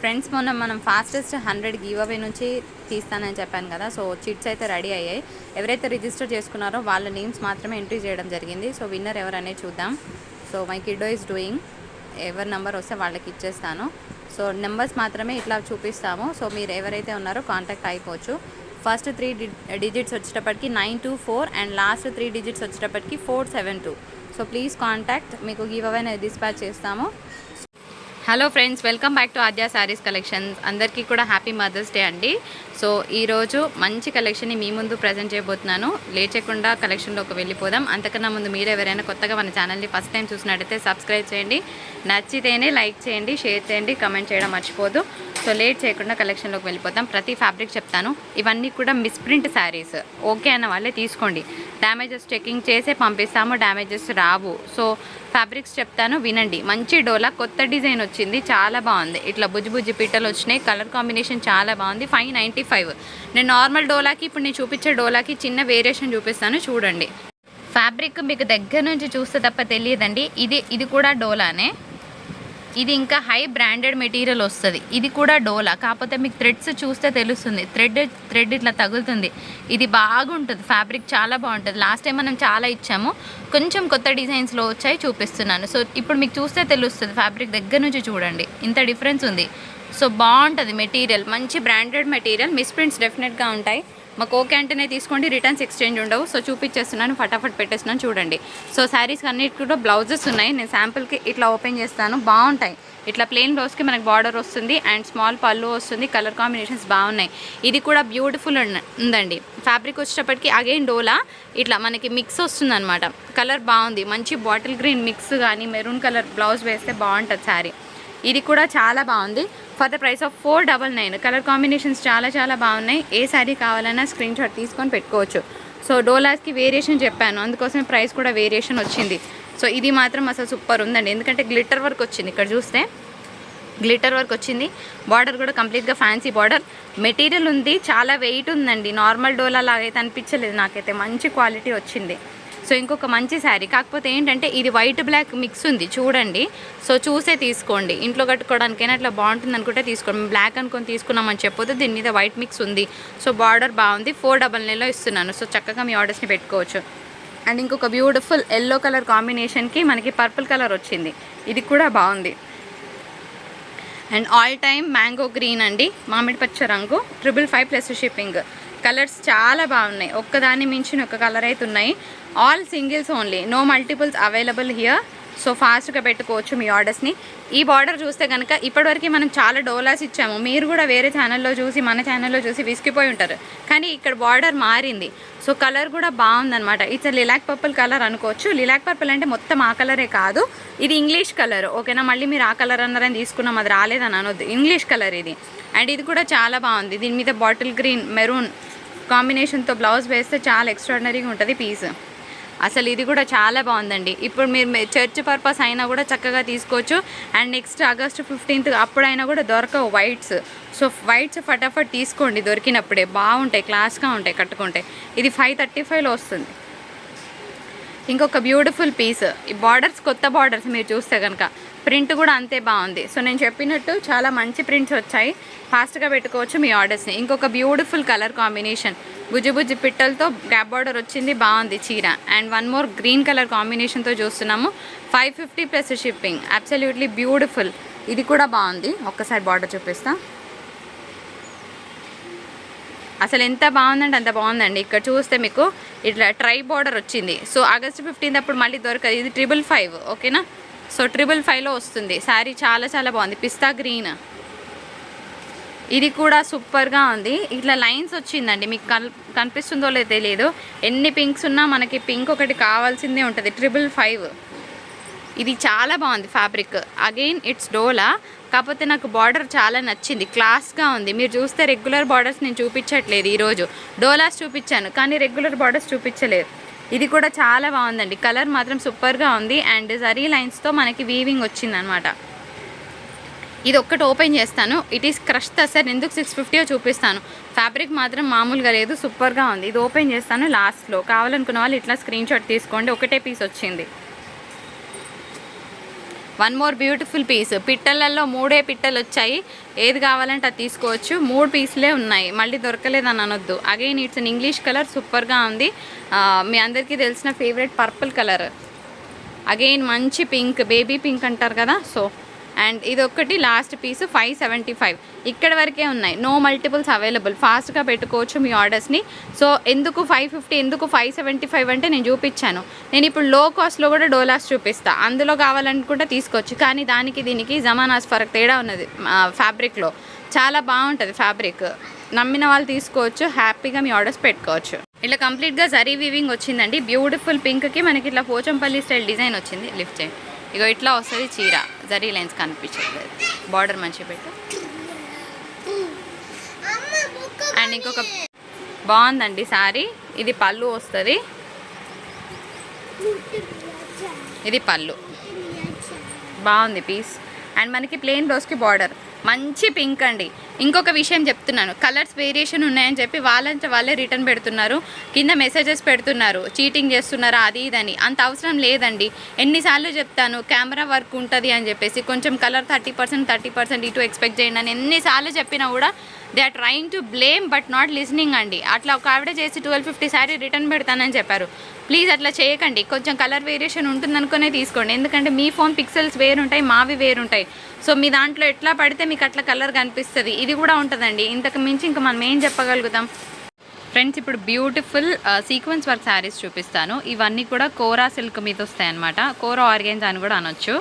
Friends మొన్న మనం fastest hundred give away నుంచి తీస్తానని చెప్పాను కదా సో చిట్స్ అయితే రెడీ అయ్యాయి. ఎవరైతే రిజిస్టర్ చేసుకున్నారో వాళ్ళ నేమ్స్ మాత్రమే ఎంట్రీ చేయడం జరిగింది. సో విన్నర్ ఎవరనే చూద్దాం. So my kiddo is doing ఎవరి నెంబర్ వస్తే వాళ్ళకి ఇచ్చేస్తాను. సో నెంబర్స్ మాత్రమే ఇట్లా చూపిస్తాము. సో మీరు ఎవరైతే ఉన్నారో కాంటాక్ట్ అయిపోవచ్చు. ఫస్ట్ త్రీ డిజిట్స్ వచ్చేటప్పటికి nine two four and last three digits వచ్చేటప్పటికి four seven two so please contact మీకు గివ్ అవే డిస్పాచ్ చేస్తాము. Hello friends welcome back to Aadya sarees collections అందరికీ కూడా హ్యాపీ మదర్స్ డే అండి. So ఈరోజు మంచి కలెక్షన్ని మీ ముందు ప్రజెంట్ చేయబోతున్నాను. లేచకుండా కలెక్షన్లోకి వెళ్ళిపోదాం. అంతకన్నా ముందు మీరు ఎవరైనా కొత్తగా మన ఛానల్ని ఫస్ట్ టైం చూసినట్టయితే సబ్స్క్రైబ్ చేయండి. నచ్చితేనే లైక్ చేయండి షేర్ చేయండి కమెంట్ చేయడం మర్చిపోదు సో లేట్ చేయకుండా కలెక్షన్లోకి వెళ్ళిపోతాం ప్రతి ఫ్యాబ్రిక్ చెప్తాను. ఇవన్నీ కూడా మిస్ప్రింట్ శారీస్ ఓకే అన్న వాళ్ళే తీసుకోండి. డ్యామేజెస్ చెకింగ్ చేసే పంపిస్తాము. డ్యామేజెస్ రావు. సో ఫ్యాబ్రిక్స్ చెప్తాను వినండి. మంచి డోలా కొత్త డిజైన్ వచ్చింది. చాలా బాగుంది. ఇట్లా బుజ్జి బుజ్జి పిట్టలు వచ్చినాయి. కలర్ కాంబినేషన్ చాలా బాగుంది. Five ninety five. నేను నార్మల్ డోలాకి ఇప్పుడు నేను చూపించే డోలాకి చిన్న వేరియేషన్ చూపిస్తాను. చూడండి. ఫ్యాబ్రిక్ మీకు దగ్గర నుంచి చూస్తే తప్ప తెలియదండి. ఇది ఇది కూడా డోలానే. ఇది ఇంకా హై బ్రాండెడ్ మెటీరియల్ వస్తుంది. ఇది కూడా డోలా. కాకపోతే మీకు థ్రెడ్స్ చూస్తే తెలుస్తుంది. థ్రెడ్ థ్రెడ్ ఇట్లా తగులుతుంది. ఇది బాగుంటుంది. ఫ్యాబ్రిక్ చాలా బాగుంటుంది. లాస్ట్ టైం మనం చాలా ఇచ్చాము. కొంచెం కొత్త డిజైన్స్లో వచ్చాయి చూపిస్తున్నాను. సో ఇప్పుడు మీకు చూస్తే తెలుస్తుంది. ఫ్యాబ్రిక్ దగ్గర నుంచి చూడండి. ఇంత డిఫరెన్స్ ఉంది. సో బాగుంటుంది మెటీరియల్. మంచి బ్రాండెడ్ మెటీరియల్. మిస్ప్రింట్స్ డెఫినెట్గా ఉంటాయి. మాకు ఓకే అంటేనే తీసుకోండి రిటర్న్స్ ఎక్స్చేంజ్ ఉండవు. సో చూపించేస్తున్నాను ఫటాఫట్ పెట్టేస్తున్నాను చూడండి. సో శారీస్ అన్నిటి కూడా బ్లౌజెస్ ఉన్నాయి. నేను శాంపుల్కి ఇట్లా ఓపెన్ చేస్తాను. బాగుంటాయి. ఇట్లా ప్లెయిన్ బ్లౌజ్కి మనకి బార్డర్ వస్తుంది అండ్ స్మాల్ పళ్ళు వస్తుంది. కలర్ కాంబినేషన్స్ బాగున్నాయి. ఇది కూడా బ్యూటిఫుల్ ఉందండి. ఫ్యాబ్రిక్ వచ్చేటప్పటికి అగైన్ డోలా ఇట్లా మనకి మిక్స్ వస్తుందనమాట కలర్ బాగుంది. మంచి బాటిల్ గ్రీన్ మిక్స్ కానీ మెరూన్ కలర్ బ్లౌజ్ వేస్తే బాగుంటుంది శారీ. ఇది కూడా చాలా బాగుంది. For the price of four double nine colour combinations చాలా చాలా బాగున్నాయి. ఏ శారీ కావాలన్నా స్క్రీన్ షాట్ తీసుకొని పెట్టుకోవచ్చు. సో డోలాస్కి వేరియేషన్ చెప్పాను. అందుకోసం ప్రైస్ కూడా వేరియేషన్ వచ్చింది. సో ఇది మాత్రం అసలు సూపర్ ఉందండి. ఎందుకంటే గ్లిటర్ వర్క్ వచ్చింది. ఇక్కడ చూస్తే గ్లిటర్ వర్క్ వచ్చింది. బార్డర్ కూడా కంప్లీట్గా ఫ్యాన్సీ బార్డర్ మెటీరియల్ ఉంది. చాలా వెయిట్ ఉందండి. నార్మల్ డోలా లాగైతే అనిపించలేదు నాకైతే. మంచి క్వాలిటీ వచ్చింది. సో ఇంకొక మంచి శారీ. కాకపోతే ఏంటంటే ఇది వైట్ బ్లాక్ మిక్స్ ఉంది చూడండి. సో చూసే తీసుకోండి. ఇంట్లో కట్టుకోవడానికైనా అట్లా బాగుంటుంది అనుకుంటే తీసుకోండి. బ్లాక్ అనుకొని తీసుకున్నామని చెప్పొద్దు దీని మీద వైట్ మిక్స్ ఉంది. సో బార్డర్ బాగుంది. ఫోర్ డబల్ నైన్లో ఇస్తున్నాను. సో చక్కగా మీ ఆర్డర్స్ని పెట్టుకోవచ్చు. అండ్ ఇంకొక బ్యూటిఫుల్ ఎల్లో కలర్ కాంబినేషన్కి మనకి పర్పుల్ కలర్ వచ్చింది. ఇది కూడా బాగుంది. And all time mango green అండి. మామిడి పచ్చ రంగు. Triple five plus shipping colours చాలా బాగున్నాయి. ఒక్కదాన్ని మించిన ఒక కలర్ అయితే ఉన్నాయి. All singles only no multiples available here so ఫాస్ట్గా పెట్టుకోవచ్చు మీ ఆర్డర్స్ని ఈ బార్డర్ చూస్తే కనుక ఇప్పటివరకు మనం చాలా డోలాస్ ఇచ్చాము. మీరు కూడా వేరే ఛానల్లో చూసి మన ఛానల్లో చూసి విసిగిపోయి ఉంటారు. కానీ ఇక్కడ బార్డర్ మారింది. సో కలర్ కూడా బాగుందనమాట ఇట్స్ లిలాక్ పర్పుల్ కలర్ అనుకోవచ్చు. లిలాక్ పర్పుల్ అంటే మొత్తం ఆ కలరే కాదు. ఇది ఇంగ్లీష్ కలర్ ఓకేనా? మళ్ళీ మీరు ఆ కలర్ అన్నారని తీసుకున్నాం. అది రాలేదని అనొద్దు. ఇంగ్లీష్ కలర్ ఇది. అండ్ ఇది కూడా చాలా బాగుంది. దీని మీద బాటిల్ గ్రీన్ మెరూన్ కాంబినేషన్తో బ్లౌజ్ వేస్తే చాలా ఎక్స్ట్రాడినరీగా ఉంటుంది పీస్. అసలు ఇది కూడా చాలా బాగుందండి. ఇప్పుడు మీరు మీ చర్చ్ పర్పస్ అయినా కూడా చక్కగా తీసుకోవచ్చు. అండ్ నెక్స్ట్ ఆగస్ట్ ఫిఫ్టీన్త్ అప్పుడైనా కూడా దొరకవు వైట్స్. సో వైట్స్ ఫటాఫట్ తీసుకోండి దొరికినప్పుడే. బాగుంటాయి క్లాస్గా ఉంటాయి కట్టుకుంటే. ఇది ఫైవ్ థర్టీ ఫైవ్లో వస్తుంది. ఇంకొక బ్యూటిఫుల్ పీస్. ఈ బార్డర్స్ కొత్త బార్డర్స్ మీరు చూస్తే కనుక ప్రింట్ కూడా అంతే బాగుంది. సో నేను చెప్పినట్టు చాలా మంచి ప్రింట్స్ వచ్చాయి. ఫాస్ట్గా పెట్టుకోవచ్చు మీ ఆర్డర్స్ని. ఇంకొక బ్యూటిఫుల్ కలర్ కాంబినేషన్ బుజ్జి బుజ్జి పిట్టలతో గ్యాప్ బార్డర్ వచ్చింది బాగుంది చీర. And one more green colour కాంబినేషన్తో చూస్తున్నాము. Five fifty plus shipping absolutely beautiful ఇది కూడా బాగుంది. ఒక్కసారి బార్డర్ చూపిస్తా. అసలు ఎంత బాగుందంటే అంత బాగుందండి. ఇక్కడ చూస్తే మీకు ఇట్లా ట్రై బార్డర్ వచ్చింది. సో ఆగస్ట్ ఫిఫ్టీన్త్ అప్పుడు మళ్ళీ దొరకదు. ఇది ట్రిపుల్ ఫైవ్ ఓకేనా సో ట్రిపుల్ ఫైవ్లో వస్తుంది. శారీ చాలా చాలా బాగుంది. పిస్తా గ్రీన్. ఇది కూడా సూపర్గా ఉంది. ఇట్లా లైన్స్ వచ్చిందండి. మీకు కన్ కనిపిస్తుందో లేదో తెలియదు. ఎన్ని పింక్స్ ఉన్నా మనకి పింక్ ఒకటి కావాల్సిందే ఉంటుంది. Triple five. ఇది చాలా బాగుంది ఫ్యాబ్రిక్. అగైన్ ఇట్స్ డోలా కాకపోతే నాకు బార్డర్ చాలా నచ్చింది. క్లాస్గా ఉంది. మీరు చూస్తే రెగ్యులర్ బార్డర్స్ నేను చూపించట్లేదు ఈరోజు. డోలాస్ చూపించాను. కానీ రెగ్యులర్ బార్డర్స్ చూపించలేదు. ఇది కూడా చాలా బాగుందండి. కలర్ మాత్రం సూపర్గా ఉంది. అండ్ జరీ లైన్స్తో మనకి వీవింగ్ వచ్చిందనమాట. ఇది ఒక్కటి ఓపెన్ చేస్తాను. ఇట్ ఈస్ క్రష్ సార్ ఎందుకు సిక్స్ ఫిఫ్టీయో చూపిస్తాను. ఫ్యాబ్రిక్ మాత్రం మామూలుగా లేదు. సూపర్గా ఉంది. ఇది ఓపెన్ చేస్తాను లాస్ట్లో కావాలనుకున్న వాళ్ళు ఇట్లా స్క్రీన్ షాట్ తీసుకోండి. ఒకటే పీస్ వచ్చింది. వన్ మోర్ బ్యూటిఫుల్ పీస్ పిట్టలలో మూడే పిట్టలు వచ్చాయి ఏది కావాలంటే అది తీసుకోవచ్చు. మూడు పీసులే ఉన్నాయి. మళ్ళీ దొరకలేదని అనొద్దు. Again it's an English colour సూపర్గా ఉంది. మీ అందరికీ తెలిసిన ఫేవరెట్ పర్పుల్ కలర్ అగైన్ మంచి పింక్ బేబీ పింక్ అంటారు కదా. సో అండ్ ఇది ఒక్కటి last piece five seventy five. ఇక్కడ వరకే ఉన్నాయి. నో మల్టిపుల్స్ అవైలబుల్ ఫాస్ట్గా పెట్టుకోవచ్చు మీ ఆర్డర్స్ని. సో ఎందుకు ఫైవ్ ఫిఫ్టీ ఎందుకు ఫైవ్ సెవెంటీ ఫైవ్ అంటే నేను చూపించాను. నేను ఇప్పుడు లో కాస్ట్లో కూడా డోలాస్ చూపిస్తాను అందులో కావాలనుకుంటే తీసుకోవచ్చు. కానీ దానికి దీనికి జమానాస్ ఫరక్ తేడా ఉన్నది ఫ్యాబ్రిక్లో. చాలా బాగుంటుంది ఫ్యాబ్రిక్. నమ్మిన వాళ్ళు తీసుకోవచ్చు. హ్యాపీగా మీ ఆర్డర్స్ పెట్టుకోవచ్చు. ఇట్లా కంప్లీట్గా జరీ వీవింగ్ వచ్చిందండి. బ్యూటిఫుల్ పింక్కి మనకి ఇట్లా పోచంపల్లి స్టైల్ డిజైన్ వచ్చింది. లిఫ్ట్ చేయండి. ఇగో ఇట్లా వస్తుంది చీర. జరీ లైన్స్ కనిపించట్లేదు. బార్డర్ మంచిగా పెట్టు. అండ్ ఇంకొక బాగుందండి సారీ. ఇది పళ్ళు వస్తుంది. ఇది పళ్ళు. బాగుంది పీస్. అండ్ మనకి ప్లెయిన్ బ్లౌజ్కి బార్డర్ మంచి పింక్ అండి. ఇంకొక విషయం చెప్తున్నాను. కలర్స్ వేరియేషన్ ఉన్నాయని చెప్పి వాళ్ళంటే వాళ్ళే రిటర్న్ పెడుతున్నారు. కింద మెసేజెస్ పెడుతున్నారు. చీటింగ్ చేస్తున్నారా? అది ఇదని. అంత అవసరం లేదండి. ఎన్నిసార్లు చెప్తాను కెమెరా వర్క్ ఉంటుంది అని చెప్పేసి కొంచెం colour thirty percent thirty percent ఇటు ఎక్స్పెక్ట్ చేయండి అని ఎన్నిసార్లు చెప్పినా కూడా they are trying to blame but not listening అండి. అట్లా ఒక ఆవిడ చేసి ట్వెల్వ్ ఫిఫ్టీ శారీ రిటర్న్ పెడతానని చెప్పారు. ప్లీజ్ అట్లా చేయకండి. కొంచెం కలర్ వేరియేషన్ ఉంటుందనుకునే తీసుకోండి. ఎందుకంటే మీ ఫోన్ పిక్సెల్స్ వేరుంటాయి మావి వేరుంటాయి. సో మీ దాంట్లో ఎట్లా పడితే మీకు అట్లా కలర్ కనిపిస్తుంది. ఇది కూడా ఉంటుందండి. ఇంతకు మించి ఇంకా మనం ఏం చెప్పగలుగుతాం? ఫ్రెండ్స్ ఇప్పుడు బ్యూటిఫుల్ సీక్వెన్స్ వర్క్ శారీస్ చూపిస్తాను. ఇవన్నీ కూడా కోరా సిల్క్ మీద వస్తాయి అనమాట కోరా ఆర్గెన్స్ అని కూడా అనొచ్చు.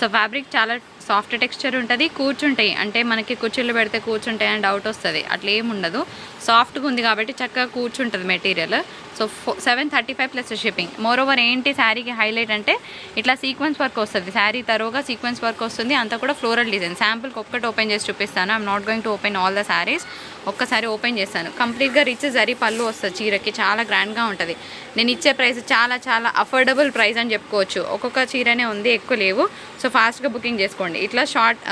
సో ఫ్యాబ్రిక్ చాలా సాఫ్ట్ టెక్స్చర్ ఉంటుంది. కూర్చుంటాయి. అంటే మనకి కుర్చీలు పెడితే కూర్చుంటాయి అని డౌట్ వస్తుంది. అట్లా ఏముండదు సాఫ్ట్గా ఉంది కాబట్టి చక్కగా కూర్చుంటుంది material. So four seven thirty five plus shipping moreover ఏంటి శారీకి హైలైట్ అంటే ఇట్లా సీక్వెన్స్ వర్క్ వస్తుంది. శారీ తరువుగా సీక్వెన్స్ వర్క్ వస్తుంది. అంతా కూడా ఫ్లోరల్ డిజైన్ శాంపుల్కి ఒక్కటి ఓపెన్ చేసి చూపిస్తాను. I'm not going to open all the sarees ఒక్కసారి ఓపెన్ చేస్తాను. కంప్లీట్గా రిచ్ జరీ పళ్ళు వస్తుంది చీరకి. చాలా గ్రాండ్గా ఉంటుంది. నేను ఇచ్చే ప్రైస్ చాలా చాలా అఫోర్డబుల్ ప్రైస్ అని చెప్పుకోవచ్చు. ఒక్కొక్క చీరనే ఉంది ఎక్కువ లేవు. సో ఫాస్ట్గా బుకింగ్ చేసుకోండి. ఇట్లా షార్ట్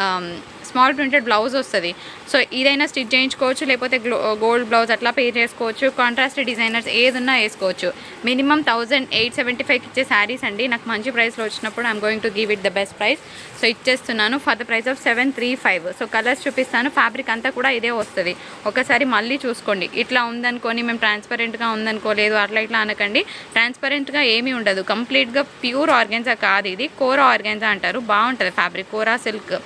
స్మాల్ ప్రింటెడ్ బ్లౌజ్ వస్తుంది. సో ఇదైనా స్టిచ్ చేయించుకోవచ్చు లేకపోతే గోల్డ్ బ్లౌజ్ అట్లా పే చేసుకోవచ్చు కాంట్రాస్ట్ డిజైనర్స్ ఏదున్నా వేసుకోవచ్చు. మినిమం థౌజండ్ ఎయిట్ సెవెంటీ ఫైవ్కి ఇచ్చే శారీస్ అండి. నాకు మంచి ప్రైస్లో వచ్చినప్పుడు I'm going to give it the best price so ఇచ్చేస్తున్నాను for the price of seven three five so colours చూపిస్తాను ఫ్యాబ్రిక్ అంతా కూడా ఇదే వస్తుంది. ఒకసారి మళ్ళీ చూసుకోండి. ఇట్లా ఉందనుకొని మేము ట్రాన్స్పరెంట్గా ఉందనుకోలేదు అట్లా ఇట్లా అనకండి. ట్రాన్స్పరెంట్గా ఏమీ ఉండదు. కంప్లీట్గా ప్యూర్ ఆర్గెన్జా కాదు ఇది. కోరా ఆర్గెన్జా అంటారు. బాగుంటుంది ఫ్యాబ్రిక్ కోరా సిల్క్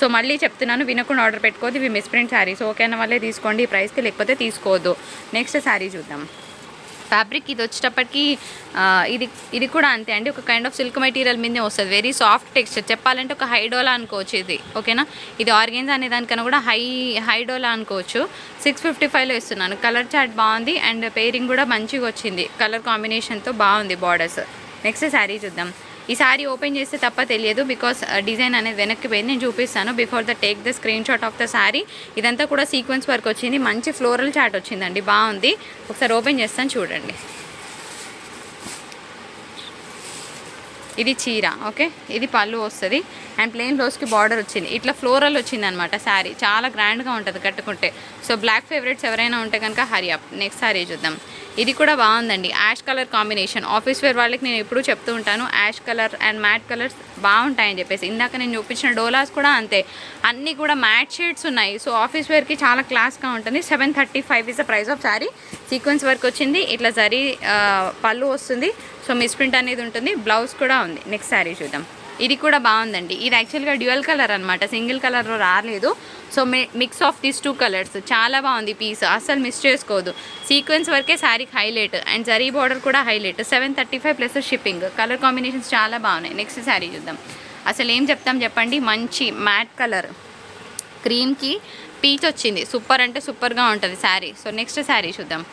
సో మళ్ళీ చెప్తున్నాను వినకుండా ఆర్డర్ పెట్టుకోదు ఇవి మిస్ప్రింట్ శారీస్ ఓకేనా వాళ్ళే తీసుకోండి ఈ ప్రైస్కి లేకపోతే తీసుకోవద్దు. నెక్స్ట్ శారీ చూద్దాం. ఫ్యాబ్రిక్ ఇది వచ్చేటప్పటికి ఇది ఇది కూడా అంతే అండి. ఒక కైండ్ ఆఫ్ సిల్క్ మెటీరియల్ మీదే వస్తుంది. వెరీ సాఫ్ట్ టెక్స్చర్ చెప్పాలంటే ఒక హైడోలా అనుకోవచ్చు ఇది. ఓకేనా ఇది ఆర్గెన్స్ అనే దానికన్నా కూడా హై హైడోలా అనుకోవచ్చు. సిక్స్ ఫిఫ్టీ ఫైవ్లో ఇస్తున్నాను. కలర్ చార్ట్ బాగుంది అండ్ పేరింగ్ కూడా మంచిగా వచ్చింది. కలర్ కాంబినేషన్తో బాగుంది బార్డర్స్ నెక్స్ట్ శారీ చూద్దాం. ఈ సారీ ఓపెన్ చేస్తే తప్ప తెలియదు బికాస్ డిజైన్ uh, అనేది వెనక్కి పోయింది. నేను చూపిస్తాను. Before the take the screen shot of the saree ఇదంతా కూడా సీక్వెన్స్ వర్క్ వచ్చింది. మంచి ఫ్లోరల్ చాట్ వచ్చిందండి. బాగుంది. ఒకసారి ఓపెన్ చేస్తాను చూడండి. ఇది చీర ఓకే ఇది పళ్ళు వస్తుంది. అండ్ ప్లెయిన్ బ్లౌజ్కి బార్డర్ వచ్చింది. ఇట్లా ఫ్లోరల్ వచ్చింది అనమాట శారీ చాలా గ్రాండ్గా ఉంటుంది కట్టుకుంటే. సో బ్లాక్ ఫేవరెట్స్ ఎవరైనా ఉంటే కనుక హరి అప్ నెక్స్ట్ శారీ చూద్దాం. ఇది కూడా బాగుందండి. Ash colour combination. Office wear వాళ్ళకి నేను ఎప్పుడూ చెప్తూ ఉంటాను ash colour and matte colours బాగుంటాయని చెప్పేసి. ఇందాక నేను చూపించిన డోలాస్ కూడా అంతే. అన్నీ కూడా మ్యాట్ షేడ్స్ ఉన్నాయి. సో ఆఫీస్ వేర్కి చాలా క్లాస్గా ఉంటుంది. Seven thirty five is the price of saree sequence work వచ్చింది. ఇట్లా జరీ పళ్ళు వస్తుంది. సో మిస్ప్రింట్ అనేది ఉంటుంది. బ్లౌజ్ కూడా ఉంది. నెక్స్ట్ శారీ చూద్దాం. ఇది కూడా బాగుందండి. ఇది యాక్చువల్గా డ్యూయల్ కలర్ అనమాట సింగిల్ కలర్లో రాలేదు. So mi mix of these two colours చాలా బాగుంది పీస్ అస్సలు మిస్ చేసుకోదు సీక్వెన్స్ వరకే శారీకి హైలైట్ అండ్ జరీ బార్డర్ కూడా highlight seven thirty five plus shipping colour combinations చాలా బాగున్నాయి. నెక్స్ట్ శారీ చూద్దాం. అసలు ఏం చెప్తాం చెప్పండి? మంచి మ్యాట్ కలర్ క్రీమ్కి పీచ్ వచ్చింది. సూపర్ అంటే సూపర్గా ఉంటుంది శారీ సో నెక్స్ట్ శారీ చూద్దాం.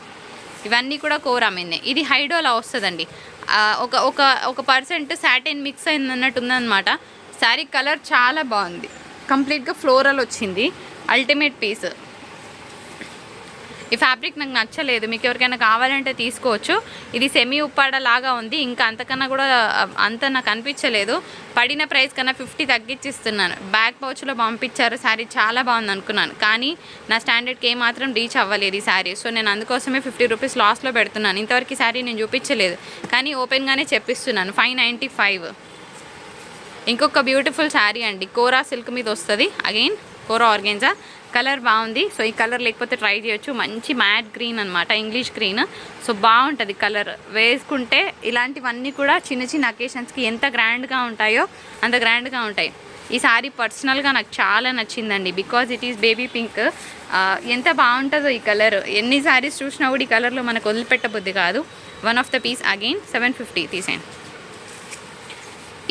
ఇవన్నీ కూడా కోరా ఇది హైడోలా వస్తుందండి. ఒక ఒక ఒక పర్సెంట్ సాటిన్ మిక్స్ అయింది అన్నట్టు ఉందన్నమాట శారీ కలర్ చాలా బాగుంది. కంప్లీట్గా ఫ్లోరల్ వచ్చింది. Ultimate piece. ఈ ఫ్యాబ్రిక్ నాకు నచ్చలేదు. మీకు ఎవరికైనా కావాలంటే తీసుకోవచ్చు. ఇది సెమీ ఉప్పాడ లాగా ఉంది. ఇంకా అంతకన్నా కూడా అంత నాకు అనిపించలేదు. పడిన ప్రైస్ కన్నా ఫిఫ్టీ తగ్గించిస్తున్నాను. బ్యాక్ పౌచ్లో పంపించారు. శారీ చాలా బాగుంది అనుకున్నాను. కానీ నా స్టాండర్డ్కి ఏమాత్రం రీచ్ అవ్వలేదు ఈ శారీ. సో నేను అందుకోసమే ఫిఫ్టీ రూపీస్ లాస్లో పెడుతున్నాను. ఇంతవరకు ఈ శారీ నేను చూపించలేదు. కానీ ఓపెన్గానే చెప్పిస్తున్నాను. Five ninety five. ఇంకొక బ్యూటిఫుల్ శారీ అండి. కోరా సిల్క్ మీద వస్తుంది. అగైన్ కోరా ఆర్గెంజా కలర్ బాగుంది. సో ఈ కలర్ లేకపోతే ట్రై చేయొచ్చు. మంచి మ్యాట్ గ్రీన్ అనమాట ఇంగ్లీష్ గ్రీన్. సో బాగుంటుంది కలర్. వేసుకుంటే ఇలాంటివన్నీ కూడా చిన్న చిన్న అకేషన్స్కి ఎంత గ్రాండ్గా ఉంటాయో అంత గ్రాండ్గా ఉంటాయి. ఈ సారీ పర్సనల్గా నాకు చాలా నచ్చిందండి. Because it is baby pink ఎంత బాగుంటుందో ఈ కలర్. ఎన్ని సారీస్ చూసినా కూడా ఈ కలర్లో మనకు వదిలిపెట్టబుద్ది కాదు. One of the piece again seven fifty తీసేయండి.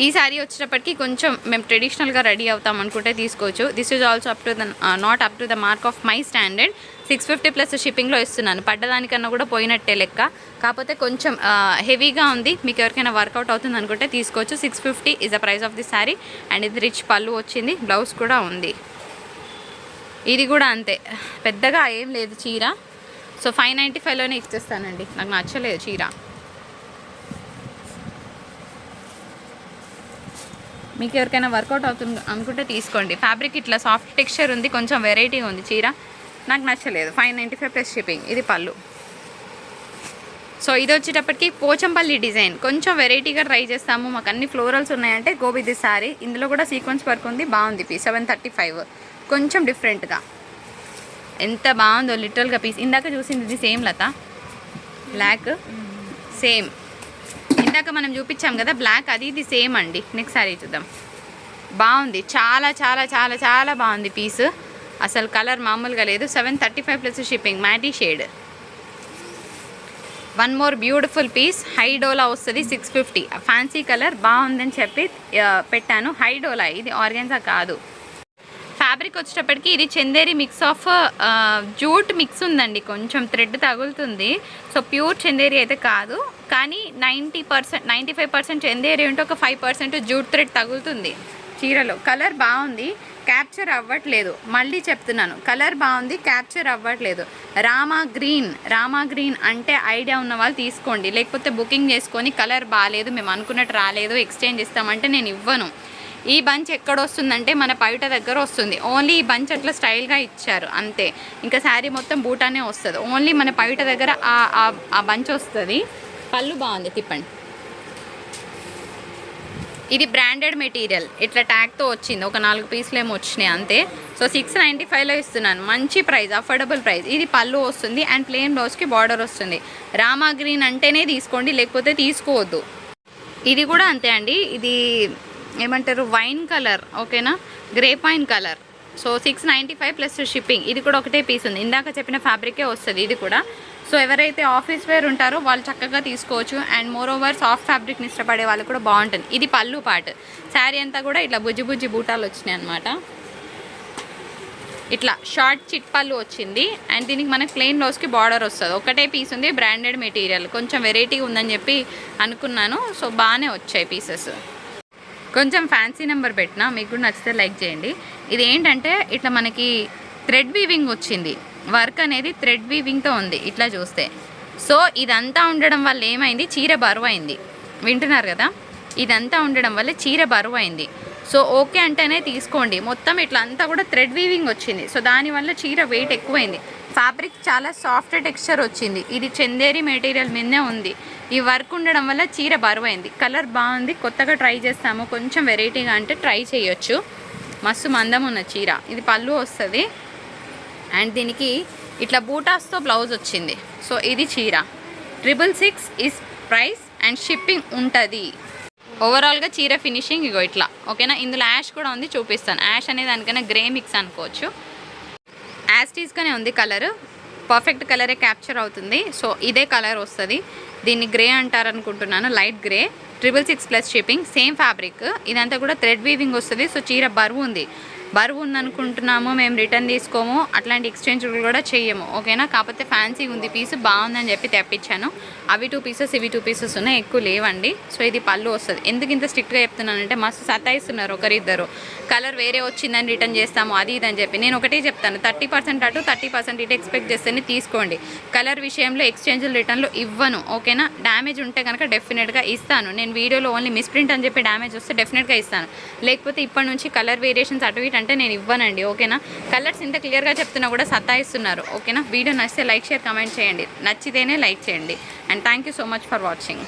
ఈ శారీ వచ్చేటప్పటికి కొంచెం మేము ట్రెడిషనల్గా రెడీ అవుతాం అనుకుంటే తీసుకోవచ్చు. This is also up to the not up to the mark of my standard six fifty plus షిప్పింగ్లో ఇస్తున్నాను. పడ్డదానికన్నా కూడా పోయినట్టే లెక్క. కాకపోతే కొంచెం uh, హెవీగా ఉంది. మీకు ఎవరికైనా వర్కౌట్ అవుతుంది అనుకుంటే తీసుకోవచ్చు. Six fifty is the price of the saree and ఇది రిచ్ పళ్ళు వచ్చింది. బ్లౌజ్ కూడా ఉంది. ఇది కూడా అంతే. పెద్దగా ఏం లేదు చీర. సో ఫైవ్ నైంటీ ఫైవ్లోనే ఇచ్చేస్తానండి. నాకు నచ్చలేదు చీర. మీకు ఎవరికైనా వర్కౌట్ అవుతుంది అనుకుంటే తీసుకోండి. ఫ్యాబ్రిక్ ఇట్లా సాఫ్ట్ టెక్స్చర్ ఉంది కొంచెం వెరైటీ ఉంది చీర. నాకు నచ్చలేదు. Five ninety five plus shipping ఇది పళ్ళు. సో ఇది వచ్చేటప్పటికి పోచంపల్లి డిజైన్. కొంచెం వెరైటీగా ట్రై చేస్తాము. మాకు అన్ని ఫ్లోరల్స్ ఉన్నాయంటే గోబిది సారీ ఇందులో కూడా సీక్వెన్స్ వర్క్ ఉంది బాగుంది పీస్ సెవెన్ థర్టీ ఫైవ్ కొంచెం డిఫరెంట్గా ఎంత బాగుందో లిటరల్గా పీస్ ఇందాక చూసింది ఇది సేమ్ లత? బ్లాక్ సేమ్ ఇందాక మనం చూపించాం కదా బ్లాక్ అది ఇది సేమ్ అండి. నెక్స్ట్ సారీ చూద్దాం. బాగుంది. చాలా చాలా చాలా చాలా బాగుంది పీస్ అసలు కలర్ మామూలుగా లేదు. Seven thirty five plus shipping matty shade one more beautiful piece హైడోలా వస్తుంది సిక్స్ ఫిఫ్టీ ఫ్యాన్సీ కలర్ బాగుందని చెప్పి పెట్టాను. హైడోలా ఇది ఆర్గెన్సా కాదు. ఫ్యాబ్రిక్ వచ్చేటప్పటికి ఇది Chanderi mix of jute mix ఉందండి కొంచెం థ్రెడ్ తగులుతుంది. సో ప్యూర్ చందేరి అయితే కాదు. కానీ ninety percent ninety five percent Chanderi ఉంటే ఒక ఫైవ్ పర్సెంట్ జూట్ థ్రెడ్ తగులుతుంది చీరలో. కలర్ బాగుంది క్యాప్చర్ అవ్వట్లేదు. మళ్ళీ చెప్తున్నాను కలర్ బాగుంది క్యాప్చర్ అవ్వట్లేదు. రామా గ్రీన్ రామా గ్రీన్ అంటే ఐడియా ఉన్న వాళ్ళు తీసుకోండి. లేకపోతే బుకింగ్ చేసుకొని కలర్ బాగాలేదు మేము అనుకున్నట్టు రాలేదు ఎక్స్చేంజ్ ఇస్తామంటే నేను ఇవ్వను. ఈ బంచ్ ఎక్కడ వస్తుందంటే మన పైట దగ్గర వస్తుంది. ఓన్లీ ఈ బంచ్ అట్లా స్టైల్గా ఇచ్చారు. అంతే. ఇంకా శారీ మొత్తం బూటానే వస్తుంది. ఓన్లీ మన పైట దగ్గర ఆ- ఆ- బంచ్ వస్తుంది. పళ్ళు బాగుంది. తిప్పండి. ఇది బ్రాండెడ్ మెటీరియల్ ఇట్లా ట్యాగ్తో వచ్చింది. ఒక నాలుగు పీసులు ఏమో వచ్చినాయి అంతే. సో సిక్స్ నైంటీ ఫైవ్లో ఇస్తున్నాను. మంచి ప్రైస్ అఫోర్డబుల్ ప్రైస్ ఇది పళ్ళు వస్తుంది అండ్ ప్లెయిన్ బ్లౌజ్కి బార్డర్ వస్తుంది. రామా గ్రీన్ అంటేనే తీసుకోండి. లేకపోతే తీసుకోవద్దు. ఇది కూడా అంతే అండి. ఇది ఏమంటారు? వైన్ కలర్ ఓకేనా? Grape wine colour. So six ninety five plus shipping. ఇది కూడా ఒకటే పీస్ ఉంది. ఇందాక చెప్పిన ఫ్యాబ్రికే వస్తుంది ఇది కూడా. సో ఎవరైతే ఆఫీస్ వేర్ ఉంటారో వాళ్ళు చక్కగా తీసుకోవచ్చు. అండ్ మోర్ ఓవర్ సాఫ్ట్ ఫ్యాబ్రిక్ని ఇష్టపడే వాళ్ళు కూడా బాగుంటుంది. ఇది పళ్ళు పార్ట్ శారీ అంతా కూడా ఇట్లా బుజ్జి బుజ్జి బూటాలు వచ్చినాయి అనమాట ఇట్లా షార్ట్ చిట్ పళ్ళు వచ్చింది. అండ్ దీనికి మనకి ప్లెయిన్ లోస్కి బార్డర్ వస్తుంది. ఒకటే పీస్ ఉంది బ్రాండెడ్ మెటీరియల్. కొంచెం వెరైటీ ఉందని చెప్పి అనుకున్నాను. సో బాగానే వచ్చాయి పీసెస్. కొంచెం ఫ్యాన్సీ నెంబర్ పెట్టినా మీకు కూడా నచ్చితే లైక్ చేయండి. ఇది ఏంటంటే ఇట్లా మనకి థ్రెడ్ వీవింగ్ వచ్చింది. వర్క్ అనేది థ్రెడ్ వీవింగ్తో ఉంది ఇట్లా చూస్తే. సో ఇదంతా ఉండడం వల్ల ఏమైంది? చీర బరువు అయింది వింటున్నారు కదా? ఇదంతా ఉండడం వల్ల చీర బరువు అయింది సో ఓకే అంటేనే తీసుకోండి. మొత్తం ఇట్లా అంతా కూడా థ్రెడ్ వీవింగ్ వచ్చింది. సో దానివల్ల చీర వెయిట్ ఎక్కువైంది. ఫ్యాబ్రిక్ చాలా సాఫ్ట్ టెక్స్చర్ వచ్చింది. ఇది చందేరి మెటీరియల్ మీదనే ఉంది. ఈ వర్క్ ఉండడం వల్ల చీర బరువైంది. కలర్ బాగుంది. కొత్తగా ట్రై చేస్తాము. కొంచెం వెరైటీగా అంటే ట్రై చేయొచ్చు. మస్తు మందం ఉన్న చీర. ఇది పళ్ళు వస్తుంది. అండ్ దీనికి ఇట్లా బూటాస్తో బ్లౌజ్ వచ్చింది. సో ఇది చీర. Triple six is price and shipping ఉంటుంది. ఓవరాల్గా చీర ఫినిషింగ్ ఇగో ఇట్లా. ఓకేనా? ఇందులో యాష్ కూడా ఉంది. చూపిస్తాను. యాష్ అనే దానికైనా గ్రే మిక్స్ అనుకోవచ్చు. యాస్టీస్గానే ఉంది కలర్. పర్ఫెక్ట్ కలరే క్యాప్చర్ అవుతుంది. సో ఇదే కలర్ వస్తుంది. దీన్ని గ్రే అంటారు అనుకుంటున్నాను light grey. Triple six plus shipping same fabric. ఇదంతా కూడా థ్రెడ్ వీవింగ్ వస్తుంది సో చీర బరువు ఉంది. బరువు ఉందనుకుంటున్నాము మేము రిటర్న్ తీసుకోము అట్లాంటి ఎక్స్చేంజ్ కూడా చేయము ఓకేనా? కాకపోతే ఫ్యాన్సీ ఉంది పీస్ బాగుందని చెప్పి తెప్పించాను. అవి టూ పీసెస్ ఇవి టూ పీసెస్ ఉన్నాయి ఎక్కువ లేవండి. సో ఇది పళ్ళు వస్తుంది. ఎందుకు ఇంత స్ట్రిక్ట్గా చెప్తున్నానంటే మస్తు సతాయిస్తున్నారు ఒకరిద్దరు. కలర్ వేరే వచ్చిందని రిటర్న్ చేస్తాము అది ఇది అని చెప్పి. నేను ఒకటే చెప్తాను థర్టీ పర్సెంట్ అటు థర్టీ పర్సెంట్ ఇటు ఎక్స్పెక్ట్ చేస్తేనే తీసుకోండి. కలర్ విషయంలో ఎక్స్చేంజ్లు రిటర్న్లు ఇవ్వను ఓకేనా? డ్యామేజ్ ఉంటే కనుక డెఫినెట్గా ఇస్తాను. నేను వీడియోలో ఓన్లీ మిస్ప్రింట్ అని చెప్పి డ్యామేజ్ వస్తే డెఫినెట్గా ఇస్తాను. లేకపోతే ఇప్పటి నుంచి కలర్ వేరియేషన్స్ అటు ఇటు అంటే నేను ఇవ్వనండి ఓకేనా? కలర్స్ ఇంత క్లియర్గా చెప్తున్నా కూడా సతాయిస్తున్నారు ఓకేనా? వీడియో నచ్చితే లైక్ షేర్ కమెంట్ చేయండి. నచ్చితేనే లైక్ చేయండి. And thank you so much for watching.